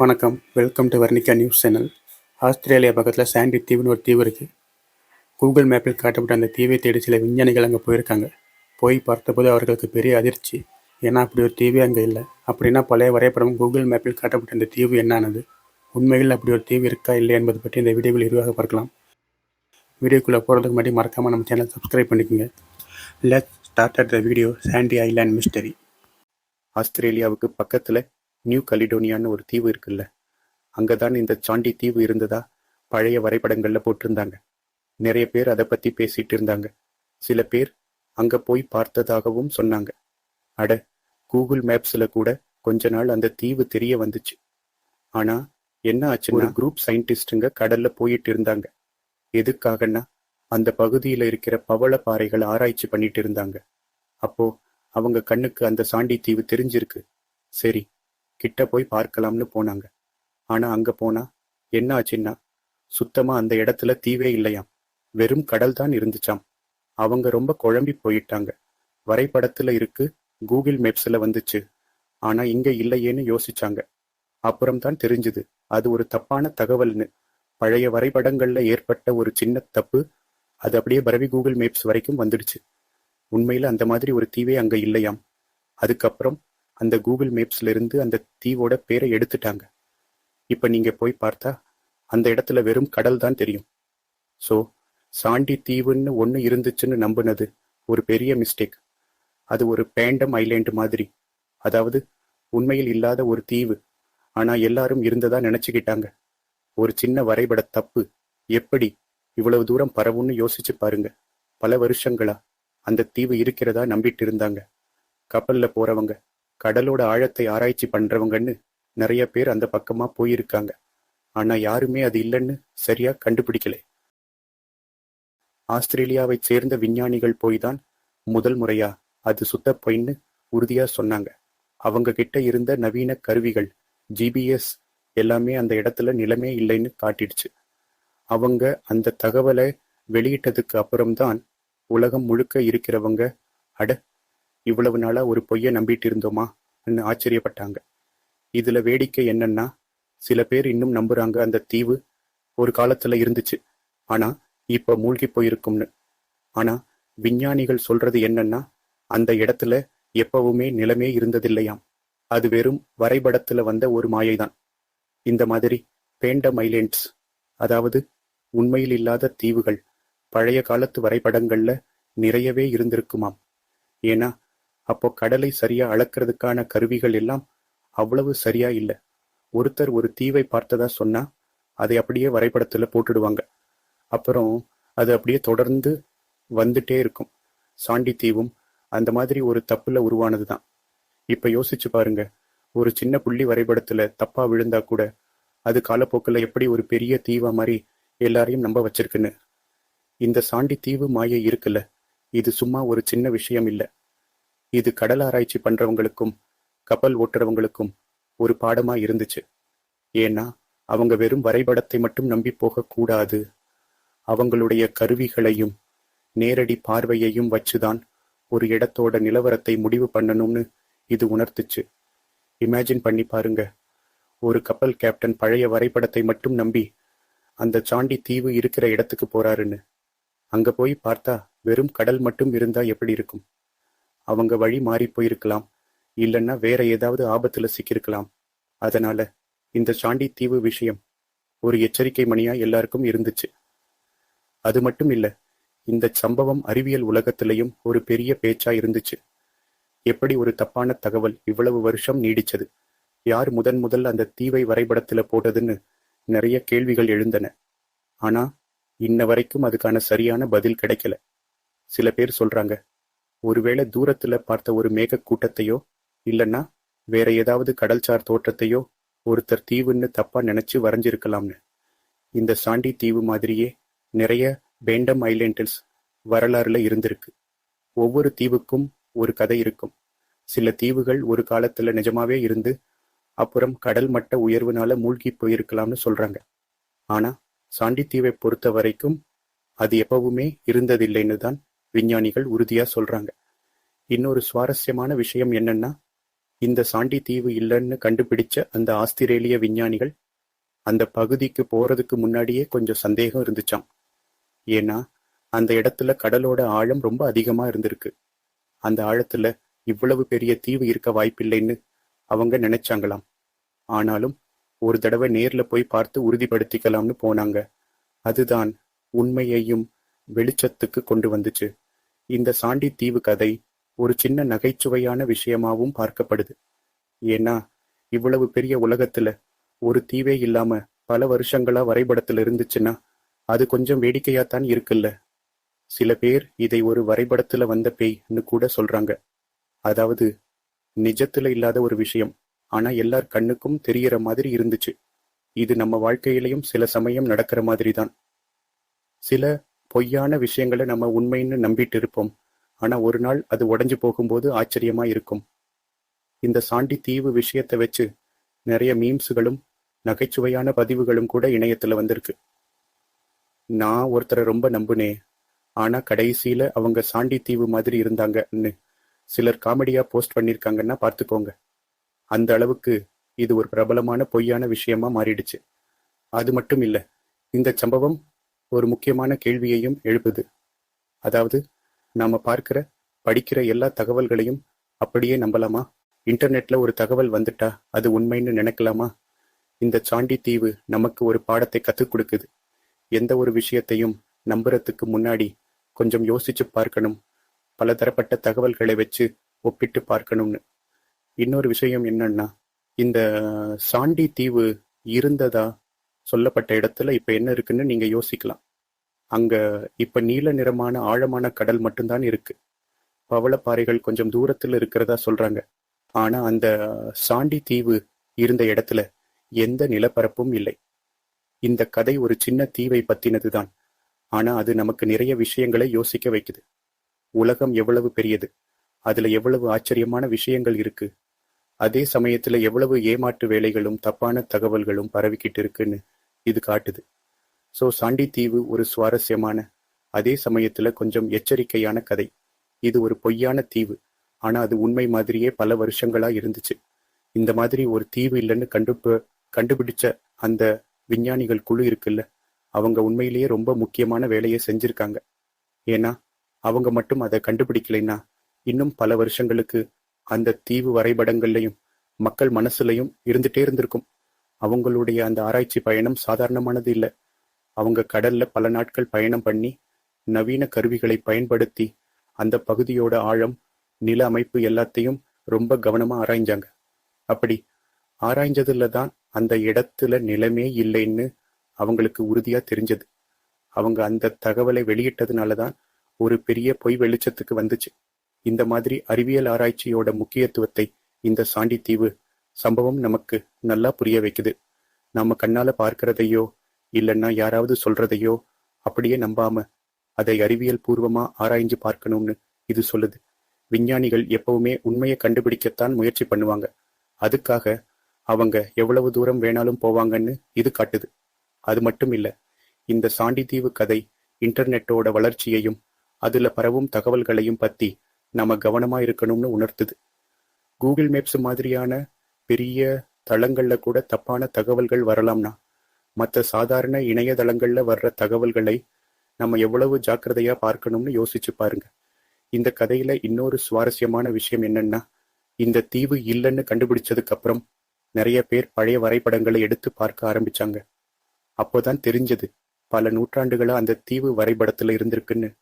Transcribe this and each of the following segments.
வணக்கம். Welcome to Varnika news channel Australia பக்கத்தில் Sandy தீவுன்னு ஒரு தீவு இருக்குது கூகுள் மேப்பில் காட்டப்பட்ட அந்த தீவை தேடி சில விஞ்ஞானிகள் அங்கே போயிருக்காங்க. போய் பார்த்தபோது அவர்களுக்கு பெரிய அதிர்ச்சி. ஏன்னா அப்படி ஒரு தீவே அங்கே இல்லை. அப்படின்னா பழைய வரைபடம் கூகுள் மேப்பில் காட்டப்பட்ட அந்த தீவு என்னானது? உண்மையில் அப்படி ஒரு தீவு இருக்கா இல்லை என்பது பற்றி இந்த வீடியோவில் விரிவாக பார்க்கலாம். வீடியோக்குள்ளே போகிறதுக்கு முன்னாடி மறக்காமல் நம்ம சேனல் சப்ஸ்கிரைப் பண்ணிக்கோங்க. Let start at the video Sandy island mystery ஆஸ்திரேலியாவுக்கு பக்கத்தில் நியூ கலிடோனியான்னு ஒரு தீவு இருக்குல்ல அங்கே தான் இந்த சாண்டி தீவு இருந்ததா? பழைய வரைபடங்களில் போட்டிருந்தாங்க. நிறைய பேர் அதை பற்றி பேசிட்டு இருந்தாங்க. சில பேர் அங்கே போய் பார்த்ததாகவும் சொன்னாங்க. அட கூகுள் மேப்ஸில் கூட கொஞ்ச நாள் அந்த தீவு தெரிய வந்துச்சு. ஆனால் என்ன ஆச்சுன்னா ஒரு குரூப் சயின்டிஸ்டுங்க கடல்ல போயிட்டு இருந்தாங்க. எதுக்காகன்னா அந்த பகுதியில் இருக்கிற பவள பாறைகளை ஆராய்ச்சி பண்ணிட்டு இருந்தாங்க. அப்போ அவங்க கண்ணுக்கு அந்த சாண்டி தீவு தெரிஞ்சிருக்கு. சரி கிட்ட போய் பார்க்கலாம்னு போனாங்க. ஆனா அங்க போனா என்ன ஆச்சுன்னா சுத்தமா அந்த இடத்துல தீவே இல்லையாம். வெறும் கடல் தான் இருந்துச்சாம். அவங்க ரொம்ப குழம்பி போயிட்டாங்க. வரைபடத்துல இருக்கு கூகுள் மேப்ஸ்ல வந்துச்சு. ஆனா இங்க இல்லையேன்னு யோசிச்சாங்க. அப்புறம் தான் தெரிஞ்சுது அது ஒரு தப்பான தகவல்னு. பழைய வரைபடங்கள்ல ஏற்பட்ட ஒரு சின்ன தப்பு அது அப்படியே பரவி கூகுள் மேப்ஸ் வரைக்கும் வந்துடுச்சு. உண்மையில அந்த மாதிரி ஒரு தீவே அங்க இல்லையாம். அதுக்கப்புறம் அந்த கூகுள் மேப்ஸ்ல இருந்து அந்த தீவோட பேரை எடுத்துட்டாங்க. இப்ப நீங்க போய் பார்த்தா அந்த இடத்துல வெறும் கடல் தான் தெரியும். ஸோ சாண்டி தீவுன்னு ஒன்று இருந்துச்சுன்னு நம்பினது ஒரு பெரிய மிஸ்டேக் அது ஒரு பேண்டம் ஐலேண்டு மாதிரி. அதாவது உண்மையில் இல்லாத ஒரு தீவு. ஆனா எல்லாரும் இருந்ததா நினைச்சுக்கிட்டாங்க. ஒரு சின்ன வரைபட தப்பு. எப்படி இவ்வளவு தூரம் பரவும்னு யோசிச்சு பாருங்க. பல வருஷங்களா அந்த தீவு இருக்கிறதா நம்பிட்டு இருந்தாங்க. கப்பல்ல போறவங்க. கடலோட ஆழத்தை ஆராய்ச்சி பண்றவங்கன்னு நிறைய பேர் அந்த பக்கமா போயிருக்காங்க. ஆனா யாருமே அது இல்லைன்னு சரியா கண்டுபிடிக்கல. ஆஸ்திரேலியாவைச் சேர்ந்த விஞ்ஞானிகள் போய் தான் முதல் முறையா அது சுத்த பொயின்னு உறுதியா சொன்னாங்க. அவங்க கிட்ட இருந்த நவீன கருவிகள் ஜிபிஎஸ் எல்லாமே அந்த இடத்துல நிலமே இல்லைன்னு காட்டிடுச்சு. அவங்க அந்த தகவலை வெளியிட்டதுக்கு அப்புறம்தான் உலகம் முழுக்க இருக்கிறவங்க அட இவ்வளவு நாளா ஒரு பொய்யை நம்பிட்டு இருந்தோமா ஆச்சரியப்பட்டாங்க. இதுல வேடிக்கை என்னன்னா சில பேர் இன்னும் நம்புறாங்க அந்த தீவு ஒரு காலத்துல இருந்துச்சு. ஆனா இப்ப மூழ்கி போயிருக்கும்னு. ஆனா விஞ்ஞானிகள் சொல்றது என்னன்னா அந்த இடத்துல எப்பவுமே நிலமே இருந்ததில்லையாம். அது வெறும் வரைபடத்துல வந்த ஒரு மாயைதான். இந்த மாதிரி பேண்டம் ஐலேண்ட்ஸ் அதாவது உண்மையில் இல்லாத தீவுகள் பழைய காலத்து வரைபடங்கள்ல நிறையவே இருந்திருக்குமாம். ஏன்னா அப்போ கடலை சரியா அளக்கிறதுக்கான கருவிகள் எல்லாம் அவ்வளவு சரியா இல்ல. ஒருத்தர் ஒரு தீவை பார்த்ததா சொன்னா அதை அப்படியே வரைபடத்துல போட்டுடுவாங்க. அப்புறம் அது அப்படியே தொடர்ந்து வந்துட்டே இருக்கும். சாண்டி தீவும் அந்த மாதிரி ஒரு தப்புல உருவானதுதான். இப்ப யோசிச்சு பாருங்க. ஒரு சின்ன புள்ளி வரைபடத்துல தப்பா விழுந்தா கூட அது காலப்போக்கில் எப்படி ஒரு பெரிய தீவா மாதிரி எல்லாரையும் நம்ப வச்சிருக்குன்னு. இந்த சாண்டி தீவு மாயை இருக்குல்ல. இது சும்மா ஒரு சின்ன விஷயம் இல்லை. இது கடல் ஆராய்ச்சி பண்றவங்களுக்கும் கப்பல் ஓட்டுறவங்களுக்கும் ஒரு பாடமா இருந்துச்சு. ஏன்னா அவங்க வெறும் வரைபடத்தை மட்டும் நம்பி போகக்கூடாது அவங்களுடைய கருவிகளையும் நேரடி பார்வையையும் வச்சுதான் ஒரு இடத்தோட நிலவரத்தை முடிவு பண்ணணும்னு இது உணர்த்துச்சு. இமேஜின் பண்ணி பாருங்க. ஒரு கப்பல் கேப்டன் பழைய வரைபடத்தை மட்டும் நம்பி அந்த சாண்டி தீவு இருக்கிற இடத்துக்கு போறாருன்னு. அங்க போய் பார்த்தா வெறும் கடல் மட்டும் இருந்தா எப்படி இருக்கும்? அவங்க வழி மாறி போயிருக்கலாம். இல்லைன்னா வேற ஏதாவது ஆபத்துல சிக்கியிருக்கலாம். அதனால இந்த சாண்டி தீவு விஷயம் ஒரு எச்சரிக்கை மணியா எல்லாருக்கும் இருந்துச்சு. அது மட்டும் இல்ல இந்த சம்பவம் அறிவியல் உலகத்திலையும் ஒரு பெரிய பேச்சா இருந்துச்சு. எப்படி ஒரு தப்பான தகவல் இவ்வளவு வருஷம் நீடிச்சது? யார் முதன் முதல் அந்த தீவை வரைபடத்துல போட்டதுன்னு நிறைய கேள்விகள் எழுந்தன. ஆனா இன்ன வரைக்கும் அதுக்கான சரியான பதில் கிடைக்கல. சில பேர் சொல்றாங்க ஒருவேளை தூரத்துல பார்த்த ஒரு மேக கூட்டத்தையோ இல்லைன்னா வேற ஏதாவது கடல்சார் தோற்றத்தையோ ஒருத்தர் தீவுன்னு தப்பா நினைச்சு வரைஞ்சிருக்கலாம்னு. இந்த சாண்டி தீவு மாதிரியே நிறைய பேண்டம் ஐலேண்டல்ஸ் வரலாறுல இருந்திருக்கு. ஒவ்வொரு தீவுக்கும் ஒரு கதை இருக்கும். சில தீவுகள் ஒரு காலத்துல நிஜமாவே இருந்து அப்புறம் கடல் மட்ட உயர்வுனால மூழ்கி போயிருக்கலாம்னு சொல்றாங்க. ஆனா சாண்டி தீவை பொறுத்த வரைக்கும் அது எப்பவுமே இருந்ததில்லைன்னு தான் விஞ்ஞானிகள் உறுதியா சொல்றாங்க. இன்னொரு சுவாரஸ்யமான விஷயம் என்னன்னா இந்த சாண்டி தீவு இல்லைன்னு கண்டுபிடிச்ச அந்த ஆஸ்திரேலிய விஞ்ஞானிகள் அந்த பகுதிக்கு போறதுக்கு முன்னாடியே கொஞ்சம் சந்தேகம் இருந்துச்சாம். ஏன்னா அந்த இடத்துல கடலோட ஆழம் ரொம்ப அதிகமா இருந்திருக்கு. அந்த ஆழத்துல இவ்வளவு பெரிய தீவு இருக்க வாய்ப்பில்லைன்னு அவங்க நினைச்சாங்களாம். ஆனாலும் ஒரு தடவை நேர்ல போய் பார்த்து உறுதிப்படுத்திக்கலாம்னு போனாங்க. அதுதான் உண்மையையும் வெளிச்சத்துக்கு கொண்டு வந்துச்சு. இந்த சாண்டி தீவு கதை ஒரு சின்ன நகைச்சுவையான விஷயமாவும் பார்க்கப்படுது. ஏன்னா இவ்வளவு பெரிய உலகத்துல ஒரு தீவே இல்லாம பல வருஷங்களா வரைபடத்துல இருந்துச்சுன்னா அது கொஞ்சம் வேடிக்கையாத்தான் இருக்குல்ல. சில பேர் இதை ஒரு வரைபடத்துல வந்த பேய்ன்னு கூட சொல்றாங்க. அதாவது நிஜத்துல இல்லாத ஒரு விஷயம். ஆனா எல்லார் கண்ணுக்கும் தெரியற மாதிரி இருந்துச்சு. இது நம்ம வாழ்க்கையிலையும் சில சமயம் நடக்கிற மாதிரி தான் சில பொய்யான விஷயங்களை நம்ம உண்மைன்னு நம்பிட்டு இருப்போம். ஆனா ஒரு நாள் அது உடஞ்சு போகும்போது ஆச்சரியமா இருக்கும். இந்த சாண்டி தீவு விஷயத்தை வச்சு நிறைய மீம்ஸுகளும் நகைச்சுவையான பதிவுகளும் கூட இணையத்துல வந்திருக்கு. நான் ஒருத்தரை ரொம்ப நம்புனேன் ஆனா கடைசியில அவங்க சாண்டி தீவு மாதிரி இருந்தாங்கன்னு சிலர் காமெடியா போஸ்ட் பண்ணிருக்காங்கன்னா பார்த்துக்கோங்க. அந்த அளவுக்கு இது ஒரு பிரபலமான பொய்யான விஷயமா மாறிடுச்சு. அது மட்டும் இல்ல இந்த சம்பவம் ஒரு முக்கியமான கேள்வியையும் எழுப்புது. அதாவது நாம பார்க்கிற படிக்கிற எல்லா தகவல்களையும் அப்படியே நம்பலாமா? இன்டர்நெட்ல ஒரு தகவல் வந்துட்டா அது உண்மைன்னு நினைக்கலாமா? இந்த சாண்டி தீவு நமக்கு ஒரு பாடத்தை கத்துக் கொடுக்குது. எந்த ஒரு விஷயத்தையும் நம்புறதுக்கு முன்னாடி கொஞ்சம் யோசிச்சு பார்க்கணும். பலதரப்பட்ட தகவல்களை வச்சு ஒப்பிட்டு பார்க்கணும்னு. இன்னொரு விஷயம் என்னன்னா இந்த சாண்டி தீவு இருந்ததா சொல்லப்பட்ட இடத்துல இப்போ என்ன இருக்குன்னு நீங்க யோசிக்கலாம். அங்க இப்ப நீல நிறமான ஆழமான கடல் மட்டும்தான் இருக்கு. பவளப்பாறைகள் கொஞ்சம் தூரத்தில் இருக்கிறதா சொல்றாங்க. ஆனா அந்த சாண்டி தீவு இருந்த இடத்துல எந்த நிலப்பரப்பும் இல்லை. இந்த கதை ஒரு சின்ன தீவை பத்தினதுதான். ஆனா அது நமக்கு நிறைய விஷயங்களை யோசிக்க வைக்குது. உலகம் எவ்வளவு பெரியது. அதுல எவ்வளவு ஆச்சரியமான விஷயங்கள் இருக்கு. அதே சமயத்துல எவ்வளவு ஏமாற்று வேலைகளும் தப்பான தகவல்களும் பரவிக்கிட்டு இருக்குன்னு இது காட்டுது. சோ சாண்டி தீவு ஒரு சுவாரஸ்யமான அதே சமயத்துல கொஞ்சம் எச்சரிக்கையான கதை. இது ஒரு பொய்யான தீவு. ஆனா அது உண்மை மாதிரியே பல வருஷங்களா இருந்துச்சு. இந்த மாதிரி ஒரு தீவு இல்லைன்னு கண்டுப்ப கண்டுபிடிச்ச அந்த விஞ்ஞானிகள் குழு இருக்குல்ல அவங்க உண்மையிலேயே ரொம்ப முக்கியமான வேலையை செஞ்சிருக்காங்க. ஏன்னா அவங்க மட்டும் அதை கண்டுபிடிக்கலைன்னா இன்னும் பல வருஷங்களுக்கு அந்த தீவு வரைபடங்கள்லையும் மக்கள் மனசுலையும் இருந்துட்டே இருந்திருக்கும். அவங்களுடைய அந்த ஆராய்ச்சி பயணம் சாதாரணமானது இல்லை. அவங்க கடல்ல பல நாட்கள் பயணம் பண்ணி நவீன கருவிகளை பயன்படுத்தி அந்த பகுதியோட ஆழம் நில அமைப்பு எல்லாத்தையும் ரொம்ப கவனமா ஆராய்ஞ்சாங்க. அப்படி ஆராய்ஞ்சதுல தான் அந்த இடத்துல நிலமே இல்லைன்னு அவங்களுக்கு உறுதியா தெரிஞ்சது. அவங்க அந்த தகவலை வெளியிட்டதுனால தான் ஒரு பெரிய பொய் வெளிச்சத்துக்கு வந்துச்சு. இந்த மாதிரி அறிவியல் ஆராய்ச்சியோட முக்கியத்துவத்தை இந்த சாண்டித்தீவு சம்பவம் நமக்கு நல்லா புரிய வைக்குது. நம்ம கண்ணால பார்க்கிறதையோ இல்லைன்னா யாராவது சொல்றதையோ அப்படியே நம்பாம அதை அறிவியல் பூர்வமா ஆராய்ஞ்சு பார்க்கணும்னு இது சொல்லுது. விஞ்ஞானிகள் எப்பவுமே உண்மையை கண்டுபிடிக்கத்தான் முயற்சி பண்ணுவாங்க. அதுக்காக அவங்க எவ்வளவு தூரம் வேணாலும் போவாங்கன்னு இது காட்டுது. அது மட்டும் இல்ல இந்த சாண்டித்தீவு கதை இன்டர்நெட்டோட வளர்ச்சியையும் அதுல பரவும் தகவல்களையும் பத்தி நாம கவனமா இருக்கணும்னு உணர்த்துது. கூகுள் மேப்ஸ் மாதிரியான பெரிய தளங்கள்ல கூட தப்பான தகவல்கள் வரலாம்னா மற்ற சாதாரண இணையதளங்கள்ல வர்ற தகவல்களை நம்ம எவ்வளவு ஜாக்கிரதையா பார்க்கணும்னு யோசிச்சு பாருங்க. இந்த கதையில இன்னொரு சுவாரஸ்யமான விஷயம் என்னன்னா இந்த தீவு இல்லைன்னு கண்டுபிடிச்சதுக்கு அப்புறம் நிறைய பேர் பழைய வரைபடங்களை எடுத்து பார்க்க ஆரம்பிச்சாங்க. அப்போதான் தெரிஞ்சது பல நூற்றாண்டுகளா அந்த தீவு வரைபடத்துல இருந்திருக்குன்னு.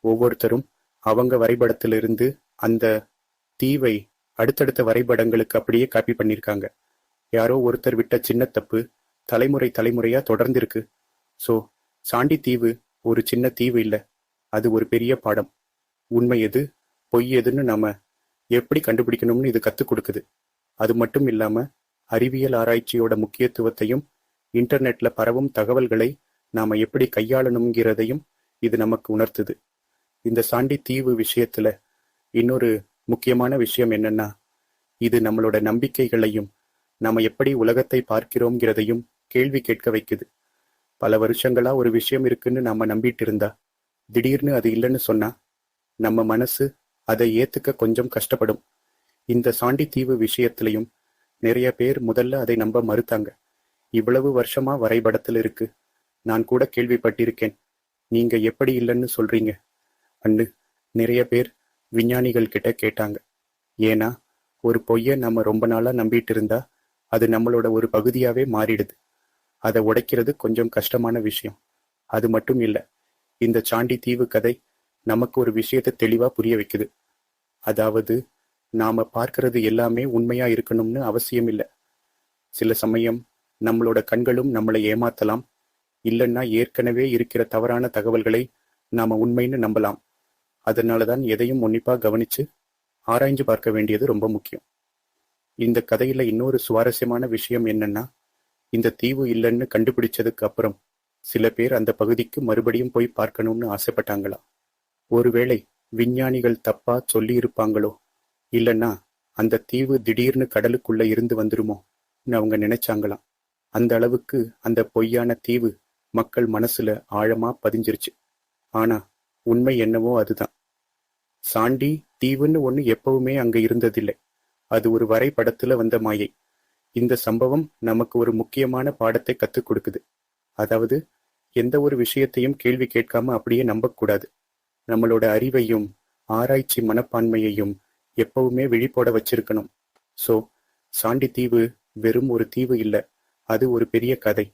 ஒவ்வொருத்தரும் அவங்க வரைபடத்திலிருந்து அந்த தீவை அடுத்தடுத்த வரைபடங்களுக்கு அப்படியே காப்பி பண்ணிருக்காங்க. யாரோ ஒருத்தர் விட்ட சின்ன தப்பு தலைமுறை தலைமுறையா தொடர்ந்திருக்கு. ஸோ சோ சாண்டி தீவு ஒரு சின்ன தீவு இல்லை. அது ஒரு பெரிய பாடம். உண்மை எது? பொய் எதுன்னு நாம எப்படி கண்டுபிடிக்கணும்னு இது கத்துக் கொடுக்குது. அது மட்டும் இல்லாம அறிவியல் ஆராய்ச்சியோட முக்கியத்துவத்தையும் இன்டர்நெட்ல பரவும் தகவல்களை நாம எப்படி கையாளணுங்கிறதையும் இது நமக்கு உணர்த்துது. இந்த சாண்டி தீவு விஷயத்துல இன்னொரு முக்கியமான விஷயம் என்னன்னா இது நம்மளோட நம்பிக்கைகளையும் நாம எப்படி உலகத்தை பார்க்கிறோங்கிறதையும் கேள்வி கேட்க வைக்குது. பல வருஷங்களா ஒரு விஷயம் இருக்குன்னு நாம நம்பிட்டு இருந்தா திடீர்னு அது இல்லைன்னு சொன்னா நம்ம மனசு அதை ஏத்துக்க கொஞ்சம் கஷ்டப்படும். இந்த சாண்டி தீவு விஷயத்திலையும் நிறைய பேர் முதல்ல அதை நம்ப மறுத்தாங்க. இவ்வளவு வருஷமா வரைபடத்தில் இருக்கு. நான் கூட கேள்விப்பட்டிருக்கேன். நீங்க எப்படி இல்லைன்னு சொல்றீங்க. அண்ணு நிறைய பேர் விஞ்ஞானிகள் கிட்ட கேட்டாங்க. ஏன்னா ஒரு பொய்யை நம்ம ரொம்ப நாளாக நம்பிட்டு இருந்தா அது நம்மளோட ஒரு பகுதியாகவே மாறிடுது. அதை உடைக்கிறது கொஞ்சம் கஷ்டமான விஷயம். அது மட்டும் இல்லை இந்த சாண்டி தீவு கதை நமக்கு ஒரு விஷயத்தை தெளிவாக புரிய வைக்குது. அதாவது நாம் பார்க்கறது எல்லாமே உண்மையாக இருக்கணும்னு அவசியம் இல்லை. சில சமயம் நம்மளோட கண்களும் நம்மளை ஏமாத்தலாம். இல்லைன்னா ஏற்கனவே இருக்கிற தவறான தகவல்களை நாம் உண்மைன்னு நம்பலாம். அதனாலதான் எதையும் உன்னிப்பா கவனிச்சு ஆராய்ஞ்சு பார்க்க வேண்டியது ரொம்ப முக்கியம். இந்த கதையில இன்னொரு சுவாரஸ்யமான விஷயம் என்னன்னா இந்த தீவு இல்லைன்னு கண்டுபிடிச்சதுக்கு அப்புறம் சில பேர் அந்த பகுதிக்கு மறுபடியும் போய் பார்க்கணும்னு ஆசைப்பட்டாங்களா? ஒருவேளை விஞ்ஞானிகள் தப்பா சொல்லி இருப்பாங்களோ இல்லைன்னா அந்த தீவு திடீர்னு கடலுக்குள்ள இருந்து வந்துருமோன்னு அவங்க நினைச்சாங்களாம் அந்த அளவுக்கு அந்த பொய்யான தீவு மக்கள் மனசுல ஆழமா பதிஞ்சிருச்சு. ஆனா உண்மை என்னவோ அதுதான். சாண்டி தீவுன்னு ஒண்ணு எப்பவுமே அங்க இருந்ததில்லை. அது ஒரு வரைபடத்துல வந்த மாயை. இந்த சம்பவம் நமக்கு ஒரு முக்கியமான பாடத்தை கத்துக் கொடுக்குது. அதாவது எந்த ஒரு விஷயத்தையும் கேள்வி கேட்காம அப்படியே நம்பக்கூடாது. நம்மளோட அறிவையும் ஆராய்ச்சி மனப்பான்மையையும் எப்பவுமே விழிப்போட வச்சிருக்கணும். சோ சாண்டி தீவு வெறும் ஒரு தீவு இல்ல. அது ஒரு பெரிய கதை.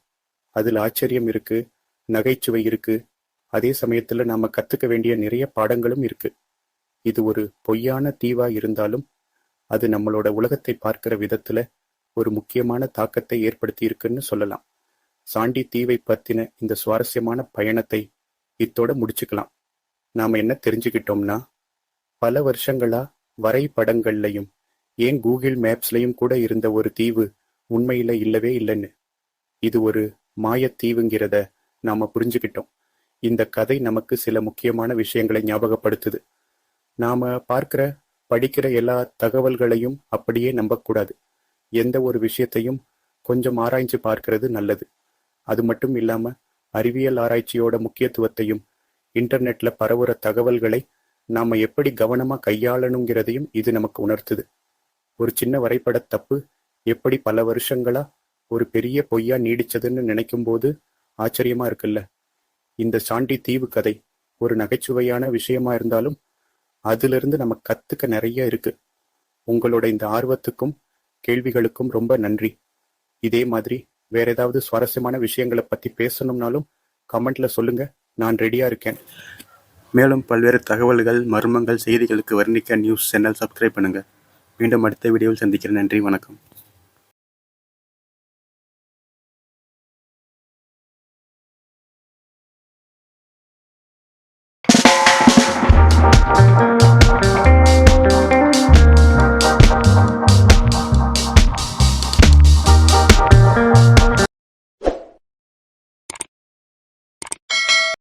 அதில் ஆச்சரியம் இருக்கு நகைச்சுவை இருக்கு அதே சமயத்துல நாம கத்துக்க வேண்டிய நிறைய பாடங்களும் இருக்கு. இது ஒரு பொய்யான தீவா இருந்தாலும் அது நம்மளோட உலகத்தை பார்க்கிற விதத்துல ஒரு முக்கியமான தாக்கத்தை ஏற்படுத்தி இருக்குன்னு சொல்லலாம். சாண்டி தீவை பத்தின இந்த சுவாரஸ்யமான பயணத்தை இத்தோட முடிச்சுக்கலாம். நாம என்ன தெரிஞ்சுக்கிட்டோம்னா பல வருஷங்களா வரைபடங்கள்லையும் ஏன் கூகுள் மேப்ஸ்லையும் கூட இருந்த ஒரு தீவு உண்மையில இல்லவே இல்லைன்னு. இது ஒரு மாயத்தீவுங்கிறத நாம புரிஞ்சுக்கிட்டோம். இந்த கதை நமக்கு சில முக்கியமான விஷயங்களை ஞாபகப்படுத்துது. நாம பார்க்கிற படிக்கிற எல்லா தகவல்களையும் அப்படியே நம்பக்கூடாது. எந்த ஒரு விஷயத்தையும் கொஞ்சம் ஆராய்ஞ்சு பார்க்கிறது நல்லது. அது மட்டும் இல்லாம அறிவியல் ஆராய்ச்சியோட முக்கியத்துவத்தையும் இன்டர்நெட்ல பரவுற தகவல்களை நாம எப்படி கவனமா கையாளணுங்கிறதையும் இது நமக்கு உணர்த்துது. ஒரு சின்ன வரைபட தப்பு எப்படி பல வருஷங்களா ஒரு பெரிய பொய்யா நீடிச்சதுன்னு நினைக்கும் போது ஆச்சரியமா இருக்குல்ல? இந்த சாண்டி தீவு கதை ஒரு நகைச்சுவையான விஷயமா இருந்தாலும் அதிலிருந்து நம்ம கத்துக்க நிறைய இருக்கு. உங்களோட இந்த ஆர்வத்துக்கும் கேள்விகளுக்கும் ரொம்ப நன்றி. இதே மாதிரி வேற ஏதாவது சுவாரஸ்யமான விஷயங்களை பத்தி பேசணும்னாலும் கமெண்ட்ல சொல்லுங்க. நான் ரெடியா இருக்கேன். மேலும் பல்வேறு தகவல்கள் மர்மங்கள் செய்திகளுக்கு வர்ணிக்க நியூஸ் சேனல் சப்ஸ்கிரைப் பண்ணுங்க. மீண்டும் அடுத்த வீடியோவில் சந்திக்கிறேன். நன்றி வணக்கம்.